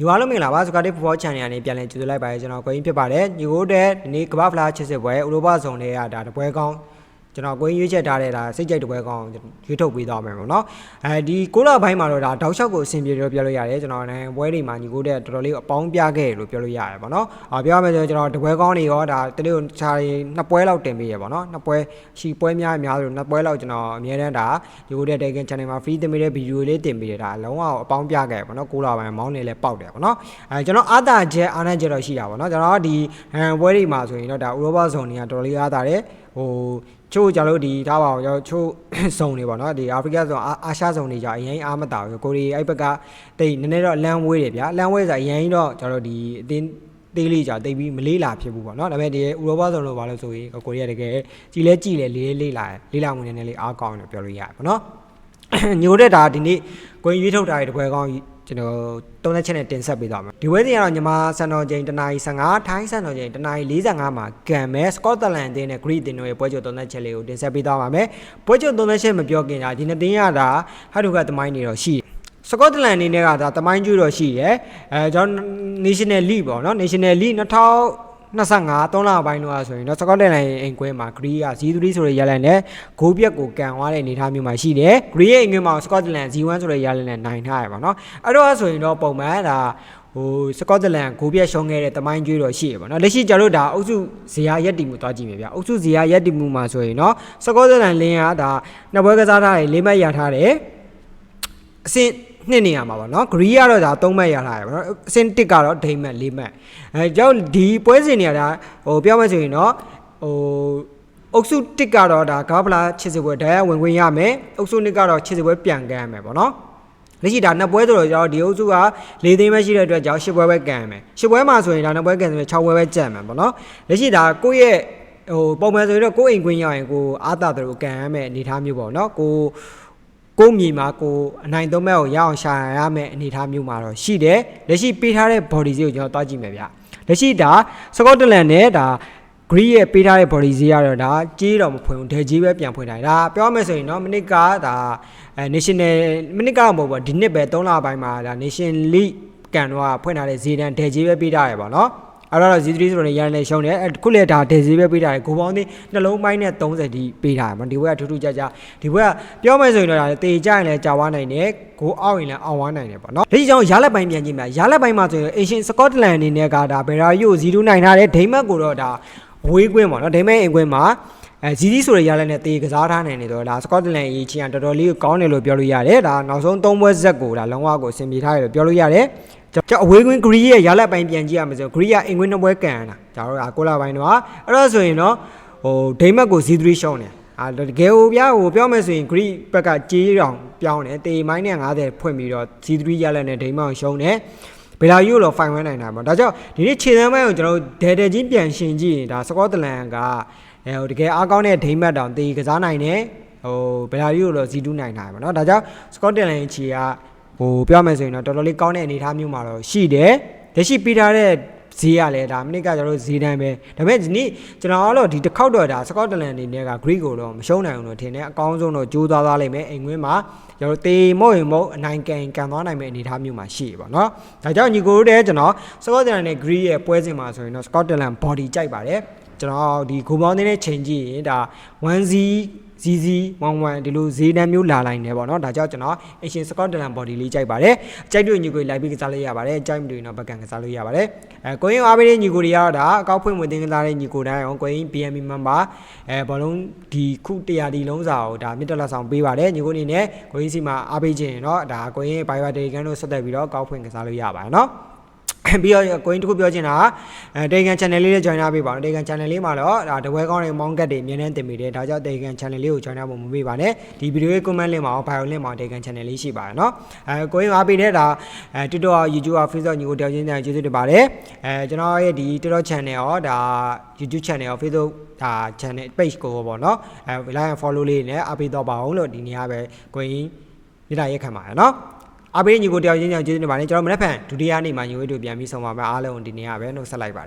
ညီမလုံးမင်္ဂလာပါစကာတိဖဖောချန်နယ်ကနေပြန်လည်ကြိုဆိုလိုက်ပါတယ်ကျွန်တော်ကိုင်းဖြစ်ပါတယ်ညီကိုတဲ့ဒီနေ့ကမ္ဘာဖလားချစ်စစ်ပွဲဥရောပဇုံတွေကဒါတပွဲကောင်း ကျွန်တော်ကိုင်းရွေးချက်ထားတဲ့ဒါစိတ်ကြိုက်တပွဲကောင်းရွေးထုတ်ပေးသွားမယ်ပေါ့နော်အဲဒီကိုလာဘိုင်းမှာတော့ဒါတောက်လျှောက်ကိုအဆင်ပြေလို့ပြောလို့ရတယ်ကျွန်တော်နိုင်ငံပွဲတွေမှာညီကိုတဲ့တော်တော်လေးအပေါင်းပြခဲ့လို့ပြောလို့ရတယ်ပေါ့နော်အာပြောရမယ်ဆိုကျွန်တော်တပွဲကောင်းတွေရောဒါတလေးကိုခြားရင်နှစ်ပွဲလောက်တင်ပေးရပေါ့နော်နှစ်ပွဲရှီပွဲများများလို့နှစ်ပွဲလောက်ကျွန်တော်အများတန်းဒါညီကိုတဲ့ Telegram channel မှာ free တင်ပေးတဲ့ video လေးတင်ပေးတယ်ဒါလုံးဝအပေါင်းပြခဲ့ပေါ့နော်ကိုလာဘိုင်းမောင်းနေလဲပေါက်တယ်ပေါ့နော်အဲကျွန်တော်အာသာချက်အားနဲ့ချက်တော့ရှိတာပေါ့နော်ကျွန်တော်ဒီနိုင်ငံပွဲတွေမှာဆိုရင်တော့ဒါဥရောပဇုံတွေကတော်တော်လေးအားသာတယ် ဟိုချို့ကြလို့ဒီထားပါအောင်ကျွန်တော်ချို့ဇုံတွေပေါ့နော်ဒီအာဖရိကဇုံအာအာရှဇုံတွေကြအရင်အားမတာဘူးကိုရီအဲ့ဘက်ကတိတ်နည်းနည်းတော့လမ်းဝေးတယ်ဗျာလမ်းဝေးဆိုအရင်တော့ကျွန်တော်ဒီအတင်းသေးလေးကြာတိတ်ပြီးမလေးလာဖြစ်ဘူးပေါ့နော်ဒါပေမဲ့ဒီဥရောပဇုံလို့ဘာလို့ဆိုရင်ကိုရီးယားတကယ်ကြည်လဲကြည်လဲလေးလေးလာလေးလာမှုနည်းနည်းလေးအားကောင်းတယ်ပြောလို့ရတယ်ပေါ့နော်ညိုတဲ့ဒါဒီနေ့ကိုရင်ရွေးထုတ်ထားတဲ့တပွဲကောင်း ကျွန်တော်တုံးတဲ့ချက်နဲ့တင်ဆက်ပေးသွားမယ်ဒီဝဲစီကတော့ညီမစံတော်ချိန်တနာရီ15ထိုင်းစံတော်ချိန်တနာရီ45မှာဂမ်မဲစကော့တလန်တင်းနဲ့ဂရိတင်တို့ရဲ့ပွဲချုပ်တုံးတဲ့ချက်လေးကိုတင်ဆက်ပေးသွားပါမယ်ပွဲချုပ်တုံးတဲ့ချက်မပြောခင်ဒါဒီနေ့တင်းရတာဟာဒုကသမိုင်းနေတော့ရှိတယ်စကော့တလန်အနေနဲ့ကဒါတမိုင်းကျွတော့ရှိတယ်အဲကျွန်တော် National League ပေါ့နော် National League 2000 25 3လပိုင်းတော့ဆိုရင်တော့စကော့တလန်ရဲ့အိမ်ကွင်းမှာဂရီးက0-3ဆိုတဲ့ရလန်နဲ့ဂိုးပြက်ကိုကန်သွားတဲ့အနေအထားမျိုးမှာရှိတယ်ဂရီးရဲ့အိမ်ကွင်းမှာစကော့တလန်0-1ဆိုတဲ့ရလန်နဲ့နိုင်ထားရပါတော့အဲ့တော့ဆိုရင်တော့ပုံမှန်ဒါဟိုစကော့တလန်ဂိုးပြက်ရှုံးခဲ့တဲ့တမိုင်းကျွေးတော့ရှိရပါတော့လက်ရှိကျတော့ဒါအုပ်စုဇေယျရက်တီမှုသွားကြည့်မယ်ဗျအုပ်စုဇေယျရက်တီမှုမှာဆိုရင်တော့စကော့တလန်လင်းကဒါနှစ်ပွဲကစားထားတယ်လေးမှတ်ရထားတယ်အဆင့် နှစ်နေရမှာပေါ့နော်ဂရီးကတော့ဒါ3မှတ်ရထားတယ်ပေါ့နော်အဆင့်1ကတော့ဒိမတ်4မှတ်အဲကြောင့်ဒီပွဲစဉ်တွေကဒါဟိုပြောမှဆိုရင်တော့ဟိုအုပ်စု1ကတော့ဒါကားဖလားချစ်စပွဲဓာတ်ရဝင်ခွင့်ရမယ်အုပ်စု2ကတော့ချစ်စပွဲပြန်ကမ်းရမယ်ပေါ့နော်လက်ရှိဒါနှစ်ပွဲဆိုတော့ကျွန်တော်ဒီအုပ်စုက၄သိန်းပဲရှိတဲ့အတွက်ကြောင့်၈ပွဲပဲကန်ရမယ်၈ပွဲမှာဆိုရင်ဒါနှစ်ပွဲကန်ဆိုရင်6ပွဲပဲကြက်မယ်ပေါ့နော်လက်ရှိဒါကိုယ့်ရဲ့ဟိုပုံမှန်ဆိုရင်တော့ကိုယ့်အိမ်ခွင့်ရရင်ကိုအားတာတယ်ကိုကန်ရမယ်အနေအထားမျိုးပေါ့နော်ကို ကိုမြေမှာကိုအနိုင်သုံးမဲ့ကိုရအောင်ရှာရမယ်အနေအထားမျိုးမှာတော့ရှိတယ်လက်ရှိပေးထားတဲ့ body ဈေးကိုကျွန်တော်တွားကြည့်မယ်ဗျလက်ရှိဒါစကော့တလန်နဲ့ဒါ green ရဲ့ပေးထားတဲ့ body ဈေးကတော့ဒါကြေးတော့မဖွင့်ဘူးဒဲကြေးပဲပြန်ဖွင့်ထားတယ်ဒါပြောရမယ်ဆိုရင်တော့မိနစ်ကဒါအဲ national မိနစ်ကတော့မဟုတ်ဘူးဒီနှစ်ပဲ3လပိုင်းမှာဒါ nation league ကန်တော့ဖွင့်ထားတဲ့ဈေးတန်းဒဲကြေးပဲပေးထားရပါတော့ အဲ့တော့ Z3 ဆိုတော့ရန်လည်းရှုံးတယ်အခုလည်းဒါဒဲဈေးပဲပေးထားတယ်ဂိုးပေါင်းသေးနှလုံးပိုင်းနဲ့30ဒီပေးထားတယ်မဒီဘက်ကထူးထူးခြားခြားဒီဘက်ကပြောမယ်ဆိုရင်တော့ဒါတေကြရင်လည်းကြာဝါနိုင်တယ်ဂိုးအောက်ရင်လည်းအောင်ဝါနိုင်တယ်ပေါ့နော်လက်ရှိကျွန်တော်ရလက်ပိုင်းပြန်ကြည့်မယ်ရလက်ပိုင်းမှာဆိုရင် Asian Scotland အနေနဲ့ကဒါဘယ်ရာယို0နိုင်ထားတယ်ဒိမတ်ကိုတော့ဒါဝေးကွင်းပေါ့နော်ဒိမတ်အိမ်ကွင်းမှာအဲဇီဒီဆိုတဲ့ရလက်နဲ့တေကစားထားနိုင်နေတော့ဒါစကော့တလန်အရေးချင်းကတော်တော်လေးကောင်းတယ်လို့ပြောလို့ရတယ်ဒါနောက်ဆုံး၃ပွဲဇက်ကိုဒါလုံးဝကိုအဆင်ပြေထားတယ်လို့ပြောလို့ရတယ် ကျွန်တော်အဝေးကွင်းဂရီရဲ့ရလက်ပိုင်းပြန်ကြည့်ရမယ်ဆိုဂရီကအိမ်ကွင်းနှစ်ပွဲကန်တာဒါတော့ဒါကိုလာပိုင်းတော့အဲ့တော့ဆိုရင်တော့ဟိုဒိမတ်ကိုဇီ3ရှုံးတယ်အာတကယ်ဟိုပြဟိုပြောမယ်ဆိုရင်ဂရီဘက်ကကြေးတောင်ပြောင်းတယ်တေမိုင်းနဲ့90ဖွင့်ပြီးတော့ဇီ3ရလက်နဲ့ဒိမတ်ကိုရှုံးတယ်ဘယ်လာယူလို့ဖိုင်ဝဲနိုင်တာပေါ့ဒါကြောင့်ဒီနေ့ခြေစမ်းပိုင်းကိုကျွန်တော်ဒဲဒဲချင်းပြန်ရှင်ကြည့်ရင်ဒါစကော့တလန်ကအဲဟိုတကယ်အားကောင်းတဲ့ဒိမတ်တောင်တေကစားနိုင်တယ်ဟိုဘယ်လာယူလို့ဇီ2နိုင်တာပေါ့နော်ဒါကြောင့်စကော့တလန်ခြေက ဟိုပြောမယ်ဆိုရင်တော့တော်တော်လေးကောင်းတဲ့အနေအထားမျိုးမှာတော့ရှိတယ်လက်ရှိပေးထားတဲ့ဈေးရလဲဒါမိနစ်ကကျွန်တော်တို့ဈေးတိုင်းပဲဒါပေမဲ့ဒီနေ့ကျွန်တော်ကတော့ဒီတစ်ခေါက်တော့ဒါစကော့တလန်အနေနဲ့က Greek ကိုတော့မရှုံးနိုင်အောင်လို့ထင်တယ်အကောင်းဆုံးတော့ကြိုးစားသွားလိမ့်မယ်အိမ်ငွင်းမှာကျွန်တော်တေမဟုတ်ရင်မဟုတ်အနိုင်ကန်ကန်သွားနိုင်မယ့်အနေအထားမျိုးမှာရှိပါတော့ဒါကြောင့်ညီကိုတို့တဲ့ကျွန်တော်စကော့တလန်နဲ့ Greek ရဲ့ပွဲစဉ်မှာဆိုရင်တော့ Scotland body ကြိုက်ပါတယ် ကျွန်တော်ဒီဂိုပေါင်းတဲ့ချိန်ကြည့်ရင်ဒါ 1Z ZZ 11ဒီလိုဈေးတန်းမျိုးလာလိုက်နေပေါ့နော်ဒါကြောင့်ကျွန်တော် Asian Scotland body လေးကြိုက်ပါတယ်ကြိုက်တွေ့ညီကိုလိုက်ပြီးကစားလို့ရပါတယ်ကြိုက်မတွေ့ရင်တော့ဘက်ကန်ကစားလို့ရပါတယ်အဲကိုရင်အားပေးတဲ့ညီကိုတွေကတော့ဒါအကောက်ဖွင့်ဝင်တင်ကစားတဲ့ညီကိုတိုင်းအောင်ကိုရင် BMB member အဲဘောလုံးဒီခု100ဒီလုံးစာကိုဒါမြစ်တက်လက်ဆောင်ပေးပါတယ်ညီကိုအနေနဲ့ကိုရင်စီမှာအားပေးခြင်းတော့ဒါကိုရင် Viber Telegram တို့ဆက်သက်ပြီးတော့အကောက်ဖွင့်ကစားလို့ရပါတယ်နော် ပြီးတော့ကိုင်းတခုပြောချင်တာအဲတေကန် channel လေးလေး join ထားပေးပါဦးတေကန် channel လေးမှာတော့ဒါတပွဲကောင်းတဲ့မောင်းကတ်တွေအမြဲတမ်းတင်ပေးတယ်ဒါကြောင့်တေကန် channel လေးကို join ထားဖို့မမေ့ပါနဲ့ဒီ video ရဲ့ comment link မှာရော bio link မှာတေကန် channel လေးရှိပါတယ်เนาะအဲကိုင်းအားပေးတဲ့ဒါအဲ TikTok YouTube Facebook ညီကိုတယောက်ချင်းတိုင်းကျေးဇူးတင်ပါတယ်အဲကျွန်တော်ရဲ့ဒီ TikTok channel ရောဒါ YouTube channel ရော Facebook ဒါ channel page ကိုပေါ့เนาะအဲ like and follow လေးနဲ့အားပေးတော့ပါအောင်လို့ဒီနေ့ကပဲကိုင်းမြစ်တာရက်ခံပါတယ်เนาะ အဘေးညီကိုတယောက်ချင်းကြောင့်ကျေးဇူးတင်ပါတယ်ကျွန်တော်မနေ့ဖန်ဒုတိယနေ့မှာညီဝေးတို့ပြန်ပြီးဆုံးပါမယ်အားလုံးဒီနေ့ကပဲနှုတ်ဆက်လိုက်ပါတယ်